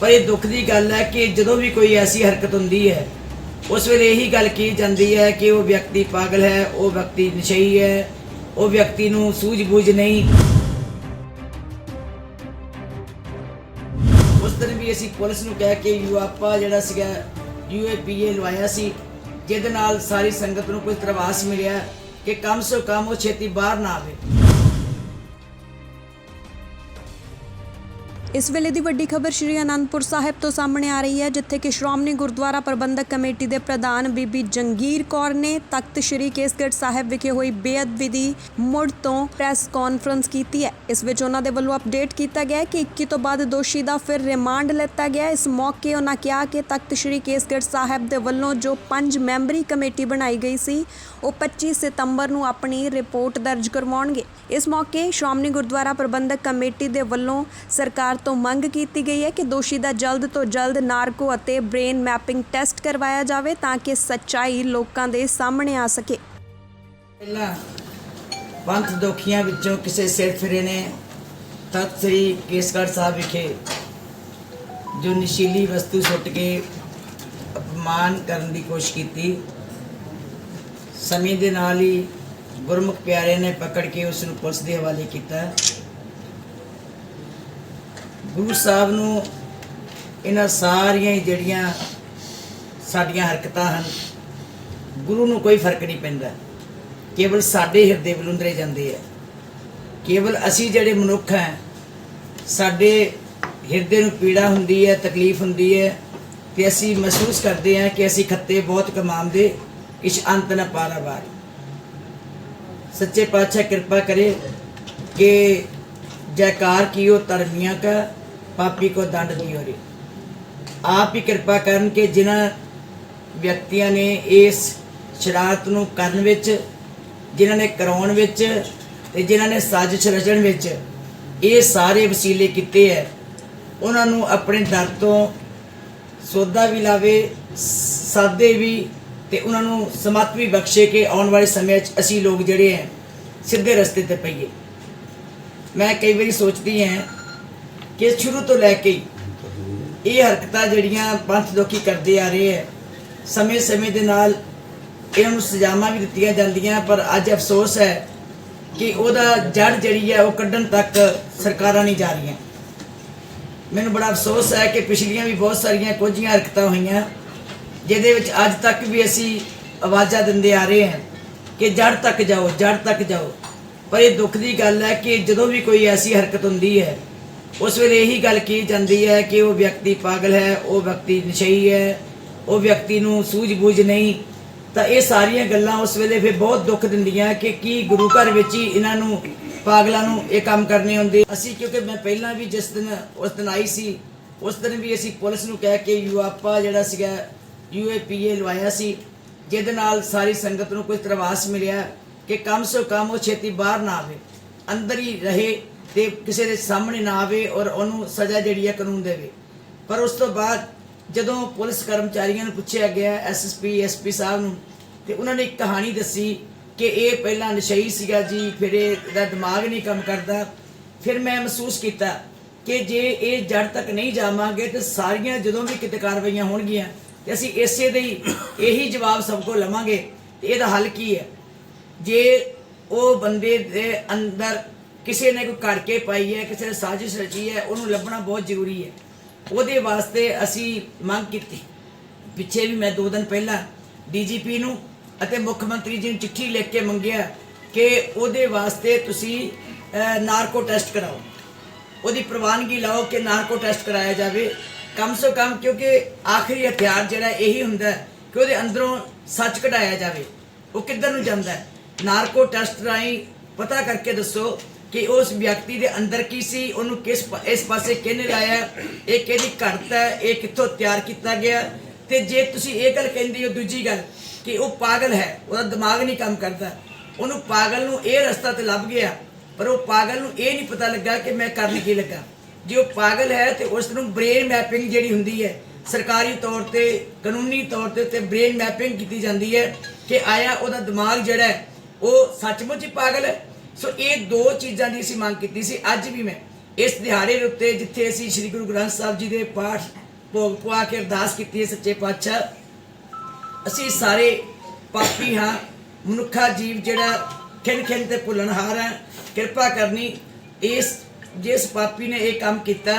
ਪਰ ਇਹ ਦੁੱਖ ਦੀ ਗੱਲ ਹੈ ਕਿ ਜਦੋਂ ਵੀ ਕੋਈ ਐਸੀ ਹਰਕਤ ਹੁੰਦੀ ਹੈ, ਉਸ ਵੇਲੇ ਇਹੀ ਗੱਲ ਕੀ ਜਾਂਦੀ ਹੈ ਕਿ ਉਹ ਵਿਅਕਤੀ ਪਾਗਲ ਹੈ, ਉਹ ਵਿਅਕਤੀ ਨਸ਼ਈ ਹੈ, ਉਹ ਵਿਅਕਤੀ ਨੂੰ ਸੂਝ-ਬੂਝ ਨਹੀਂ। ਉਸ ਦਿਨ ਵੀ ਅਸੀਂ ਪੁਲਿਸ ਨੂੰ ਕਹਿ ਕੇ ਯੂਆਪਾ ਜਿਹੜਾ ਸੀਗਾ, ਯੂਏਪੀਏ ਲਵਾਇਆ ਸੀ, ਜਿਹਦੇ ਨਾਲ ਸਾਰੀ ਸੰਗਤ ਨੂੰ ਕੋਈ ਤਰਵਾਸ ਮਿਲਿਆ ਕਿ ਕਮ ਸੋ ਕਮ ਉਹ ਛੇਤੀ ਬਾਹਰ ਨਾ ਆਵੇ। ਇਸ ਵੇਲੇ ਦੀ ਵੱਡੀ ਖਬਰ ਸ਼੍ਰੀ ਅਨੰਦਪੁਰ ਸਾਹਿਬ ਤੋਂ ਸਾਹਮਣੇ ਆ ਰਹੀ ਹੈ, ਜਿੱਥੇ ਕਿ ਸ਼੍ਰੋਮਣੀ ਗੁਰਦੁਆਰਾ ਪ੍ਰਬੰਧਕ ਕਮੇਟੀ ਦੇ ਪ੍ਰਧਾਨ ਬੀਬੀ ਜੰਗੀਰ ਕੌਰ ਨੇ ਤਖਤ ਸ਼੍ਰੀ ਕੇਸਗੜ੍ਹ ਸਾਹਿਬ ਵਿਖੇ ਹੋਈ ਬੇਅਦਬੀ ਦੀ ਮੁੜ ਤੋਂ ਪ੍ਰੈਸ ਕਾਨਫਰੰਸ ਕੀਤੀ ਹੈ। ਇਸ ਵਿੱਚ ਉਹਨਾਂ ਦੇ ਵੱਲੋਂ ਅਪਡੇਟ ਕੀਤਾ ਗਿਆ ਕਿ 21 ਤੋਂ ਬਾਅਦ ਦੋਸ਼ੀ ਦਾ ਫਿਰ ਰਿਮਾਂਡ ਲਿੱਤਾ ਗਿਆ ਇਸ ਮੌਕੇ ਉਹਨਾਂ ਕਿਹਾ ਕਿ ਤਖਤ ਸ਼੍ਰੀ ਕੇਸਗੜ੍ਹ ਸਾਹਿਬ ਦੇ ਵੱਲੋਂ ਜੋ ਪੰਜ ਮੈਂਬਰੀ ਕਮੇਟੀ ਬਣਾਈ ਗਈ ਸੀ, ਉਹ 25 ਸਤੰਬਰ ਨੂੰ ਆਪਣੀ ਰਿਪੋਰਟ ਦਰਜ ਕਰਵਾਉਣਗੇ। ਇਸ ਮੌਕੇ ਸ਼੍ਰੋਮਣੀ ਗੁਰਦੁਆਰਾ ਪ੍ਰਬੰਧਕ ਕਮੇਟੀ ਦੇ ਵੱਲੋਂ ਸਰਕਾਰ ਤੋਂ ਮੰਗ ਕੀਤੀ ਗਈ ਹੈ ਕਿ ਦੋਸ਼ੀ ਦਾ ਜਲਦ ਤੋਂ ਜਲਦ ਨਾਰਕੋ ਅਤੇ ਬ੍ਰੇਨ ਮੈਪਿੰਗ ਟੈਸਟ ਕਰਵਾਇਆ ਜਾਵੇ ਤਾਂ ਕਿ ਸੱਚਾਈ ਲੋਕਾਂ ਦੇ ਸਾਹਮਣੇ ਆ ਸਕੇ। ਪਹਿਲਾਂ ਪੰਥ ਦੋਖੀਆਂ ਵਿੱਚੋਂ ਕਿਸੇ ਸਿਰ ਫਿਰੇ ਨੇ, ਤਖਤ ਸ੍ਰੀ ਕੇਸਗੜ੍ਹ ਸਾਹਿਬ ਵਿਖੇ ਜੋ ਨਸ਼ੀਲੀ ਵਸਤੂ ਸੁੱਟ ਕੇ ਅਪਮਾਨ ਕਰਨ ਦੀ ਕੋਸ਼ਿਸ਼ ਕੀਤੀ, ਸਮੇਂ ਦੇ ਨਾਲ ਹੀ ਗੁਰਮੁਖ ਪਿਆਰੇ ਨੇ ਪਕੜ ਕੇ ਉਸ ਨੂੰ ਪੁਲਿਸ ਦੇ ਹਵਾਲੇ ਕੀਤਾ। ਗੁਰੂ ਸਾਹਿਬ ਨੂੰ ਇਹਨਾਂ ਸਾਰੀਆਂ ਹੀ ਜਿਹੜੀਆਂ ਸਾਡੀਆਂ ਹਰਕਤਾਂ ਹਨ, ਗੁਰੂ ਨੂੰ ਕੋਈ ਫ਼ਰਕ ਨਹੀਂ ਪੈਂਦਾ। ਕੇਵਲ ਸਾਡੇ ਹਿਰਦੇ ਬਲੁੰਦਰੇ ਜਾਂਦੇ ਆ। ਕੇਵਲ ਅਸੀਂ ਜਿਹੜੇ ਮਨੁੱਖ ਹਾਂ, ਸਾਡੇ ਹਿਰਦੇ ਨੂੰ ਪੀੜਾ ਹੁੰਦੀ ਹੈ, ਤਕਲੀਫ ਹੁੰਦੀ ਹੈ ਤੇ ਅਸੀਂ ਮਹਿਸੂਸ ਕਰਦੇ ਹਾਂ ਕਿ ਅਸੀਂ ਖੱਤੇ ਬਹੁਤ ਕਮਾਉਂਦੇ, ਇਸ਼ ਅੰਤ ਨ ਪਾਰਾਵਾਰ। ਸੱਚੇ ਪਾਤਸ਼ਾਹ ਕਿਰਪਾ ਕਰੇ ਕਿ ਜੈਕਾਰ ਕੀਓ ਧਰਮੀਆਂ ਕਾ, ਪਾਪੀ ਕੋ ਦੰਡ ਦਿਓ ਰੇ ਆਪ ਹੀ ਕਿਰਪਾ ਕਰਨ ਕਿ ਜਿਨ੍ਹਾਂ ਵਿਅਕਤੀਆਂ ਨੇ ਇਸ ਸ਼ਰਾਰਤ ਨੂੰ ਕਰਨ ਵਿੱਚ, ਜਿਨ੍ਹਾਂ ਨੇ ਕਰਾਉਣ ਵਿੱਚ ਤੇ ਜਿਨ੍ਹਾਂ ਨੇ ਸਾਜ਼ਿਸ਼ ਰਚਣ ਵਿੱਚ ਇਹ ਸਾਰੇ ਵਸੀਲੇ ਕੀਤੇ ਹੈ ਉਹਨਾਂ ਨੂੰ ਆਪਣੇ ਦਰ ਤੋਂ ਸੋਧਾ ਵੀ ਲਾਵੇ, ਸਾਦੇ ਵੀ ਤੇ ਉਹਨਾਂ ਨੂੰ ਸਮਤ ਵੀ ਬਖਸ਼ੇ ਕਿ ਆਉਣ ਵਾਲੇ ਸਮੇਂ 'ਚ ਅਸੀਂ ਲੋਕ ਜਿਹੜੇ ਹੈ ਸਿੱਧੇ ਰਸਤੇ ਤੇ ਪਈਏ। ਮੈਂ ਕਈ ਵਾਰੀ ਸੋਚਦੀ ਹਾਂ ਕਿ ਸ਼ੁਰੂ ਤੋਂ ਲੈ ਕੇ ਇਹ ਹਰਕਤਾਂ ਜਿਹੜੀਆਂ ਪੰਥ ਲੋਕੀ ਕਰਦੇ ਆ ਰਹੇ ਹੈ ਸਮੇਂ-ਸਮੇਂ ਦੇ ਨਾਲ ਇਹਨਾਂ ਨੂੰ ਸਜ਼ਾਵਾਂ ਵੀ ਦਿੱਤੀਆਂ ਜਾਂਦੀਆਂ, ਪਰ ਅੱਜ ਅਫਸੋਸ ਹੈ ਕਿ ਉਹਦਾ ਜੜ ਜਿਹੜੀ ਹੈ ਉਹ ਕੱਢਣ ਤੱਕ ਸਰਕਾਰਾਂ ਨਹੀਂ ਜਾ ਰਹੀਆਂ। ਮੈਨੂੰ ਬੜਾ ਅਫਸੋਸ ਹੈ ਕਿ ਪਿਛਲੀਆਂ ਵੀ ਬਹੁਤ ਸਾਰੀਆਂ ਕੋਝੀਆਂ ਹਰਕਤਾਂ ਹੋਈਆਂ, ਜਿਹਦੇ ਵਿੱਚ ਅੱਜ ਤੱਕ ਵੀ ਅਸੀਂ ਆਵਾਜ਼ਾਂ ਦਿੰਦੇ ਆ ਰਹੇ ਹਾਂ ਕਿ ਜੜ ਤੱਕ ਜਾਓ, ਜੜ ਤੱਕ ਜਾਓ। ਪਰ ਇਹ ਦੁੱਖ ਦੀ ਗੱਲ ਹੈ ਕਿ ਜਦੋਂ ਵੀ ਕੋਈ ਐਸੀ ਹਰਕਤ ਹੁੰਦੀ ਹੈ, ਉਸ ਵੇਲੇ ਇਹੀ ਗੱਲ ਕੀ ਜਾਂਦੀ ਹੈ ਕਿ ਉਹ ਵਿਅਕਤੀ ਪਾਗਲ ਹੈ, ਉਹ ਵਿਅਕਤੀ ਨਸ਼ਈ ਹੈ, ਉਹ ਵਿਅਕਤੀ ਨੂੰ ਸੂਝ-ਬੂਝ ਨਹੀਂ। ਤਾਂ ਇਹ ਸਾਰੀਆਂ ਗੱਲਾਂ ਉਸ ਵੇਲੇ ਫਿਰ ਬਹੁਤ ਦੁੱਖ ਦਿੰਦੀਆਂ ਕਿ ਕੀ ਗੁਰੂ ਘਰ ਵਿੱਚ ਹੀ ਇਹਨਾਂ ਨੂੰ ਪਾਗਲਾਂ ਨੂੰ ਇਹ ਕੰਮ ਕਰਨੇ ਹੁੰਦੇ। ਅਸੀਂ ਕਿਉਂਕਿ ਮੈਂ ਪਹਿਲਾਂ ਵੀ ਜਿਸ ਦਿਨ, ਉਸ ਦਿਨ ਆਈ ਸੀ, ਉਸ ਦਿਨ ਵੀ ਅਸੀਂ ਪੁਲਿਸ ਨੂੰ ਕਹਿ ਕੇ ਯੂਆਪਾ ਜਿਹੜਾ ਸੀਗਾ, ਯੂਏਪੀਏ ਲਵਾਇਆ ਸੀ, ਜਿਹਦੇ ਨਾਲ ਸਾਰੀ ਸੰਗਤ ਨੂੰ ਕੋਈ ਤਰਵਾਸ ਮਿਲਿਆ। ਕਿ ਕਮ ਸੋ ਕਮ ਉਹ ਛੇਤੀ ਬਾਹਰ ਨਾ ਆਵੇ, ਅੰਦਰ ਹੀ ਰਹੇ ਤੇ ਕਿਸੇ ਦੇ ਸਾਹਮਣੇ ਨਾ ਆਵੇ ਔਰ ਉਹਨੂੰ ਸਜ਼ਾ ਜਿਹੜੀ ਹੈ ਕਾਨੂੰਨ ਦੇਵੇ। ਪਰ ਉਸ ਤੋਂ ਬਾਅਦ ਜਦੋਂ ਪੁਲਿਸ ਕਰਮਚਾਰੀਆਂ ਨੂੰ ਪੁੱਛਿਆ ਗਿਆ ਐਸਐਸਪੀ ਐਸਪੀ ਸਾਹਿਬ ਨੂੰ, ਤੇ ਉਹਨਾਂ ਨੇ ਇੱਕ ਕਹਾਣੀ ਦੱਸੀ ਕਿ ਇਹ ਪਹਿਲਾਂ ਨਸ਼ਈ ਸੀਗਾ ਜੀ, ਫਿਰ ਇਹਦਾ ਦਿਮਾਗ ਨਹੀਂ ਕੰਮ ਕਰਦਾ। ਫਿਰ ਮੈਂ ਮਹਿਸੂਸ ਕੀਤਾ ਕਿ ਜੇ ਇਹ ਜੜ ਤੱਕ ਨਹੀਂ ਜਾਵਾਂਗੇ ਤੇ ਸਾਰੀਆਂ ਜਦੋਂ ਵੀ ਕਿਤੇ ਕਾਰਵਾਈਆਂ ਹੋਣਗੀਆਂ, ਤੇ ਅਸੀਂ ਇਸੇ ਦੇ ਹੀ ਇਹੀ ਜਵਾਬ ਸਭ ਕੋ ਲਵਾਂਗੇ, ਤੇ ਇਹਦਾ ਹੱਲ ਕੀ ਹੈ? ਜੇ ਉਹ ਬੰਦੇ ਦੇ ਅੰਦਰ ਕਿਸੇ ਨੇ ਕੋਈ ਕਰਕੇ ਪਾਈ ਹੈ, ਕਿਸੇ ਨੇ ਸਾਜ਼ਿਸ਼ ਰਚੀ ਹੈ, ਉਹਨੂੰ ਲੱਭਣਾ ਬਹੁਤ ਜ਼ਰੂਰੀ ਹੈ। ਉਹਦੇ ਵਾਸਤੇ ਅਸੀਂ ਮੰਗ ਕੀਤੀ। ਪਿੱਛੇ ਵੀ ਮੈਂ ਦੋ ਦਿਨ ਪਹਿਲਾਂ ਡੀਜੀਪੀ ਨੂੰ ਅਤੇ ਮੁੱਖ ਮੰਤਰੀ ਜੀ ਨੂੰ ਚਿੱਠੀ ਲਿਖ ਕੇ ਮੰਗਿਆ ਕਿ ਉਹਦੇ ਵਾਸਤੇ ਤੁਸੀਂ ਨਾਰਕੋ ਟੈਸਟ ਕਰਾਓ। ਉਹਦੀ ਪ੍ਰਵਾਨਗੀ ਲਾਓ ਕਿ ਨਾਰਕੋ ਟੈਸਟ ਕਰਾਇਆ ਜਾਵੇ। ਕਮ ਸੋ ਕਮ ਕਿਉਂਕਿ ਆਖਰੀ ਹਥਿਆਰ ਜਿਹੜਾ ਇਹੀ ਹੁੰਦਾ ਕਿ ਉਹਦੇ ਅੰਦਰੋਂ ਸੱਚ ਕਢਾਇਆ ਜਾਵੇ। ਉਹ ਕਿੱਧਰ ਨੂੰ ਜਾਂਦਾ ਹੈ? ਨਾਰਕੋ ਟੈਸਟ ਰਾਹੀਂ ਪਤਾ ਕਰਕੇ ਦੱਸੋ ਕਿ ਉਸ ਵਿਅਕਤੀ ਦੇ ਅੰਦਰ ਕੀ ਸੀ, ਉਹਨੂੰ ਕਿਸ ਪ- ਇਸ ਪਾਸੇ ਕਿਹਨੇ ਲਾਇਆ, ਇਹ ਕਿਹਦੀ ਘੜਤ ਹੈ, ਇਹ ਕਿੱਥੋਂ ਤਿਆਰ ਕੀਤਾ ਗਿਆ ਤੇ ਜੇ ਤੁਸੀਂ ਇਹ ਗੱਲ ਕਹਿੰਦੇ ਹੋ ਦੂਜੀ ਗੱਲ ਕਿ ਉਹ ਪਾਗਲ ਹੈ, ਉਹਦਾ ਦਿਮਾਗ ਨਹੀਂ ਕੰਮ ਕਰਦਾ, ਉਹਨੂੰ ਪਾਗਲ ਨੂੰ ਇਹ ਰਸਤਾ ਤੇ ਲੱਭ ਗਿਆ, ਪਰ ਉਹ ਪਾਗਲ ਨੂੰ ਇਹ ਨਹੀਂ ਪਤਾ ਲੱਗਾ ਕਿ ਮੈਂ ਕਰਨ ਕੀ ਲੱਗਾ। ਜੇ ਉਹ ਪਾਗਲ ਹੈ ਤੇ ਉਸ ਨੂੰ ਬ੍ਰੇਨ ਮੈਪਿੰਗ ਜਿਹੜੀ ਹੁੰਦੀ ਹੈ, ਸਰਕਾਰੀ ਤੌਰ ਤੇ, ਕਾਨੂੰਨੀ ਤੌਰ ਤੇ ਤੇ ਬ੍ਰੇਨ ਮੈਪਿੰਗ ਕੀਤੀ ਜਾਂਦੀ ਹੈ ਕਿ ਆਇਆ ਉਹਦਾ ਦਿਮਾਗ ਜਿਹੜਾ ਹੈ ਉਹ ਸੱਚਮੁੱਚ ਹੀ ਪਾਗਲ ਹੈ। ਸੋ ਇਹ ਦੋ ਚੀਜ਼ਾਂ ਦੀ ਅਸੀਂ ਮੰਗ ਕੀਤੀ ਸੀ। ਅੱਜ ਵੀ ਮੈਂ ਇਸ ਦਿਹਾੜੇ ਦੇ ਉੱਤੇ ਜਿੱਥੇ ਅਸੀਂ ਸ੍ਰੀ ਗੁਰੂ ਗ੍ਰੰਥ ਸਾਹਿਬ ਜੀ ਦੇ ਪਾਠ ਭੋਗ ਪਵਾ ਕੇ ਅਰਦਾਸ ਕੀਤੀ ਹੈ ਸੱਚੇ ਪਾਤਸ਼ਾਹ, ਅਸੀਂ ਸਾਰੇ ਪਾਪੀ ਹਾਂ। ਮਨੁੱਖਾ ਜੀਵ ਜਿਹੜਾ ਖਿੰਨ ਖਿੰਨ ਤੇ ਭੁੱਲਣਹਾਰ ਹੈ। ਕਿਰਪਾ ਕਰਨੀ ਇਸ, ਜਿਸ ਪਾਪੀ ਨੇ ਇਹ ਕੰਮ ਕੀਤਾ,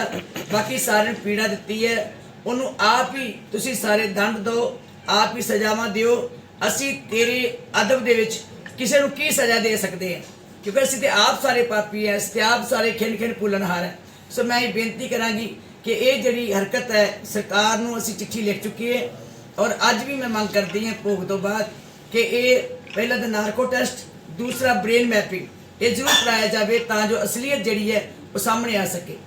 ਬਾਕੀ ਸਾਰਿਆਂ ਨੂੰ ਪੀੜਾ ਦਿੱਤੀ ਹੈ। ਉਹਨੂੰ ਆਪ ਹੀ ਤੁਸੀਂ ਸਾਰੇ ਦੰਡ ਦਿਓ, ਆਪ ਹੀ ਸਜ਼ਾਵਾਂ ਦਿਓ। ਅਸੀਂ ਤੇਰੇ ਅਦਬ ਦੇ ਵਿੱਚ ਕਿਸੇ ਨੂੰ ਕੀ ਸਜ਼ਾ ਦੇ ਸਕਦੇ ਹਾਂ ਕਿਉਂਕਿ ਅਸੀਂ ਤੇ ਆਪ ਸਾਰੇ ਪਾਪੀ ਹੈ ਅਸੀਂ ਤੇ ਆਪ ਸਾਰੇ ਖਿੰਨ ਖਿੰਨ ਭੁੱਲਣਹਾਰ ਹੈ ਸੋ ਮੈਂ ਇਹ ਬੇਨਤੀ ਕਰਾਂਗੀ ਕਿ ਇਹ ਜਿਹੜੀ ਹਰਕਤ ਹੈ, ਸਰਕਾਰ ਨੂੰ ਅਸੀਂ ਚਿੱਠੀ ਲਿਖ ਚੁੱਕੀ ਹੈ ਔਰ ਅੱਜ ਵੀ ਮੈਂ ਮੰਗ ਕਰਦੀ ਹਾਂ ਭੋਗ ਤੋਂ ਬਾਅਦ ਕਿ ਇਹ ਪਹਿਲਾ ਤਾਂ ਨਾਰਕੋ ਟੈਸਟ, ਦੂਸਰਾ ਬ੍ਰੇਨ ਮੈਪਿੰਗ, ਇਹ ਜ਼ਰੂਰ ਕਰਾਇਆ ਜਾਵੇ ਤਾਂ ਜੋ ਅਸਲੀਅਤ ਜਿਹੜੀ ਹੈ ਉਹ ਸਾਹਮਣੇ ਆ ਸਕੇ।